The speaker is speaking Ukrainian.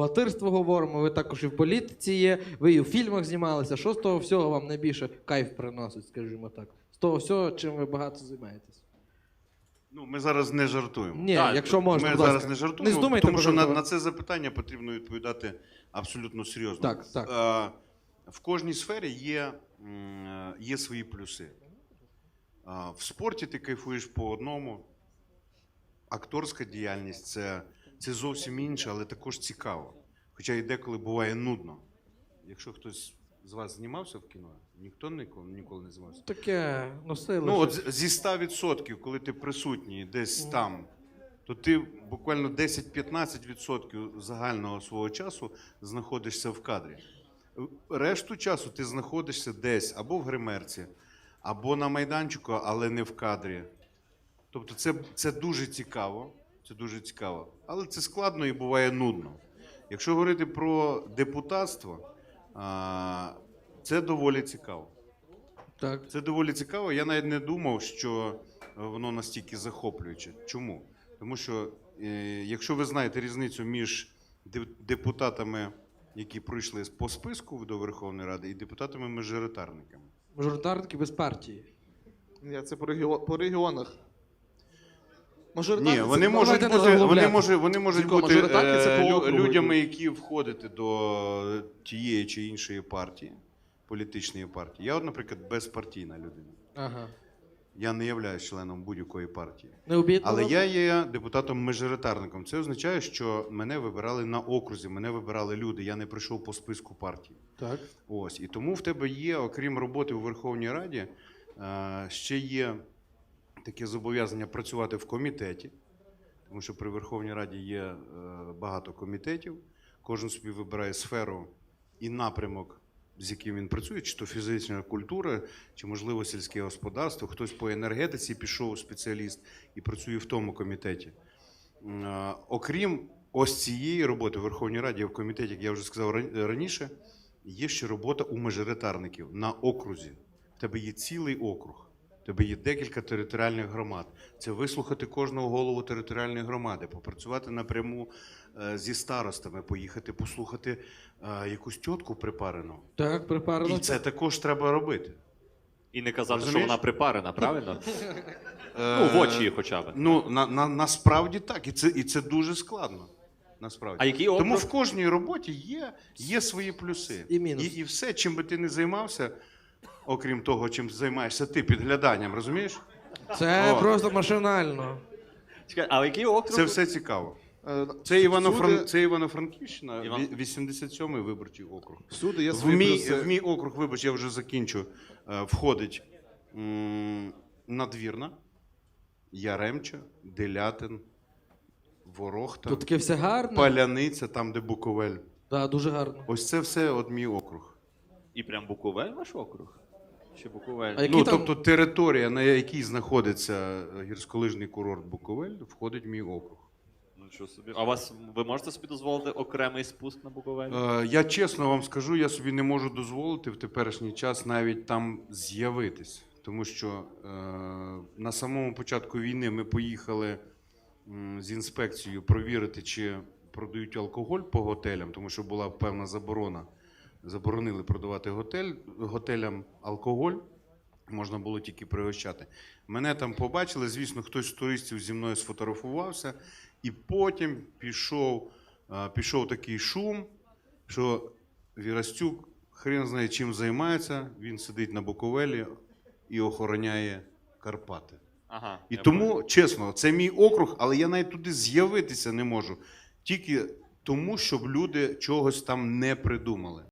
богатирство говоримо, ви також і в політиці є, ви і в фільмах знімалися. Що з того всього вам найбільше кайф приносить, скажімо так? З того всього, чим ви багато займаєтесь? Ну, ми зараз не жартуємо. Ні, Так, якщо можна, ми будь зараз ласка. не жартуємо, Не здумайте тому що на, пожартувати. на це запитання потрібно відповідати абсолютно серйозно. Так, так. Е, в кожній сфері є, м, е, є свої плюси. Е, в спорті ти кайфуєш по одному. Акторська діяльність це, це зовсім інше, але також цікаво. Хоча і деколи буває нудно. Якщо хтось з вас знімався в кіно, ніхто ніколи, ніколи не знімався. Таке носили. Ну, от зі 100%, коли ти присутній десь там, то ти буквально 10-15% загального свого часу знаходишся в кадрі. Решту часу ти знаходишся десь або в гримерці, або на майданчику, але не в кадрі. Тобто це, це дуже цікаво. Це дуже цікаво. Але це складно і буває нудно. Якщо говорити про депутатство, це доволі цікаво. Так. Це доволі цікаво. Я навіть не думав, що е, воно настільки захоплююче. Чому? Тому що, е, якщо ви знаєте різницю між депутатами, які пройшли по списку до Верховної Ради, і депутатами-мажоритарниками. Мажоритарники без партії. Ні, це по регіонах. Ні, вони можуть бути, вони можуть, вони можуть Цікаво, бути мажоритарки це е, лю- округу людьми, які входити до тієї чи іншої партії, політичної партії. Я, от, наприклад, безпартійна людина. Ага. Я не являюсь членом будь-якої партії. Не. Але я є депутатом-мажоритарником. Це означає, що мене вибирали на окрузі, мене вибирали люди. Я не прийшов по списку партії. Так. Ось і тому в тебе є, окрім роботи у Верховній Раді, е, ще є таке зобов'язання працювати в комітеті, тому що при Верховній Раді є е, багато комітетів. Кожен собі вибирає сферу і напрямок, з яким він працює, чи то фізична культура, чи можливо сільське господарство. Хтось по енергетиці пішов спеціаліст і працює в тому комітеті. Е, Окрім ось цієї роботи в Верховній Раді, в комітеті, як я вже сказав раніше, є ще робота у мажоритарників на окрузі. В тебе є цілий округ, тебе є декілька територіальних громад. Це вислухати кожного голову територіальної громади, попрацювати напряму е, зі старостами, поїхати послухати е, якусь тітку припарену. Так, припарено. І це також треба робити. І не казати, що вона припарена, правильно? Е, Ну, в очі хоча б. Ну, на, на, насправді так, і це, і це дуже складно. Насправді. А який Тому в кожній роботі є, є свої плюси. І мінус. І, і все, чим би ти не займався, окрім того, чим займаєшся ти підгляданням, розумієш? Це О. просто машинально. Чекай, а який округ? Це все цікаво. Е, Це, Івано-Фран... Це Івано-Франківщина, Іван- ві- 87-й виборчий округ. Всюди є В свої мій, плюси. в мій округ, вибач, я вже закінчу, е, входить м, Надвірна, Яремча, Делятин, Ворохта, Тут таке все гарне. Паляниця, там, де Буковель. Так, дуже гарно. Ось це все от мій округ. І прям Буковель ваш округ? Чи Буковель? А які ну, там- тобто територія, на якій знаходиться гірськолижний курорт Буковель, входить в мій округ. Ну, що собі. А вас ви можете собі дозволити окремий спуск на Буковель? Е, я чесно вам скажу, я собі не можу дозволити в теперішній час навіть там з'явитись. Тому що е, на самому початку війни ми поїхали м, з інспекцією провірити, чи продають алкоголь по готелям, тому що була певна заборона. Заборонили продавати готель, готелям алкоголь. Можна було тільки пригощати. Мене там побачили. Звісно, хтось з туристів зі мною сфотографувався, і потім пішов, пішов такий шум, що Вірастюк хрен знає чим займається. Він сидить на Буковелі і охороняє Карпати. Ага. І тому, чесно, це мій округ, але я навіть туди з'явитися не можу. Тільки тому, щоб люди чогось там не придумали.